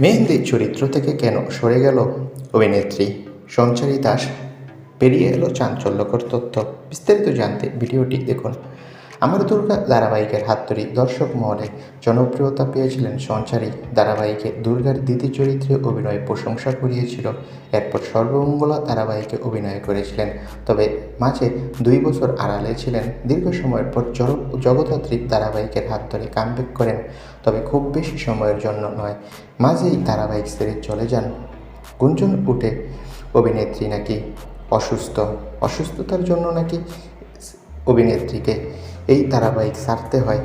মেহেন্দি চরিত্র থেকে কেন সরে গেল? অভিনেত্রী সঞ্চারী দাস, পেরিয়ে এলো চাঞ্চল্যকর তথ্য। বিস্তারিত জানতে ভিডিওটি দেখুন। আমার দুর্গা ধারাবাহিকের হাত ধরে দর্শক মহলে জনপ্রিয়তা পেয়েছিলেন সঞ্চারী। ধারাবাহিকে দুর্গার দিদি চরিত্রে অভিনয় প্রশংসা কুড়িয়েছিল। এরপর সর্বমঙ্গলা ধারাবাহিকে অভিনয় করেছিলেন। তবে মাঝে দুই বছর আড়ালে ছিলেন। দীর্ঘ সময়ের পর জগ- জগদ্ধাত্রী ধারাবাহিকের হাত ধরে কামব্যাক করেন। তবে খুব বেশি সময়ের জন্য নয়, মাঝেই ধারাবাহিক ছেড়ে চলে যান। গুঞ্জন উঠে, অভিনেত্রী নাকি অসুস্থ? অসুস্থতার জন্য নাকি অভিনেত্রীকে এই ধারাবাহিক সারতে হয়।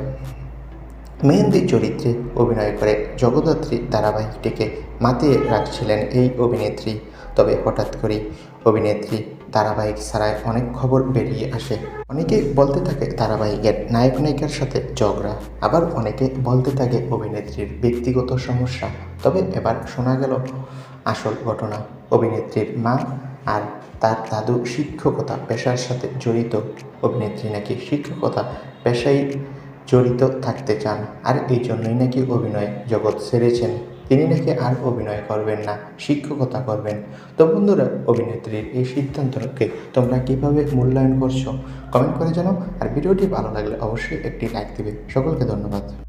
মেহেন্দি চরিত্রে অভিনয় করে জগদ্ধাত্রী ধারাবাহিকটিকে মাতিয়ে রাখছিলেন এই অভিনেত্রী। তবে হঠাৎ করেই অভিনেত্রী ধারাবাহিক ছাড়ায় অনেক খবর বেরিয়ে আসে। অনেকে বলতে থাকে ধারাবাহিকের নায়ক নায়িকার সাথে ঝগড়া। আবার অনেকে বলতে থাকে অভিনেত্রীর ব্যক্তিগত সমস্যা। তবে এবার শোনা গেল আসল ঘটনা। অভিনেত্রীর মা আর তার দাদু শিক্ষকতা পেশার সাথে জড়িত অভিনেত্রী নাকি শিক্ষকতা পেশায় জড়িত থাকতে চান, আর এই জন্যই নাকি অভিনয় জগৎ ছেড়েছেন। তিনি নাকি আর অভিনয় করবেন না, শিক্ষকতা করবেন। তো বন্ধুরা, অভিনেত্রীর এই সিদ্ধান্তকে তোমরা কীভাবে মূল্যায়ন করছ কমেন্ট করে জানাও। আর ভিডিওটি ভালো লাগলে অবশ্যই একটি লাইক দিবে। সকলকে ধন্যবাদ।